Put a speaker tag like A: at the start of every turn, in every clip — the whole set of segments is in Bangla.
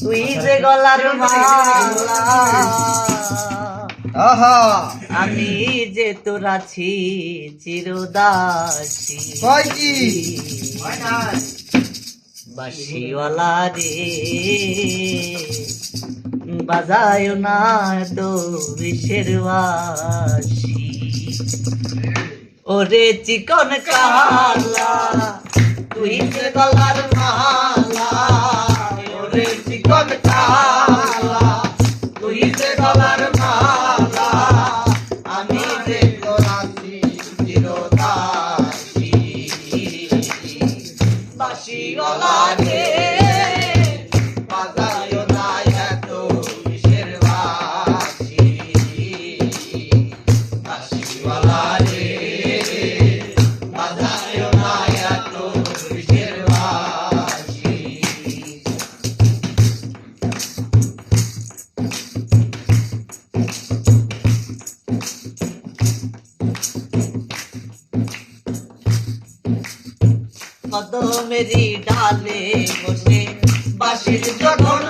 A: তুই আচ্ছা, যে আচ্ছা। গলার
B: আহা।
A: আমি যে তোর আছি চিরদাসী। বাসিওয়ালা রে বাজায় না তো বিশ্বের বাসি ওরে চিকন কালা তুই যে গলার
B: মা
A: কদমেরি ডালে বসে বাসির যখন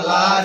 B: lá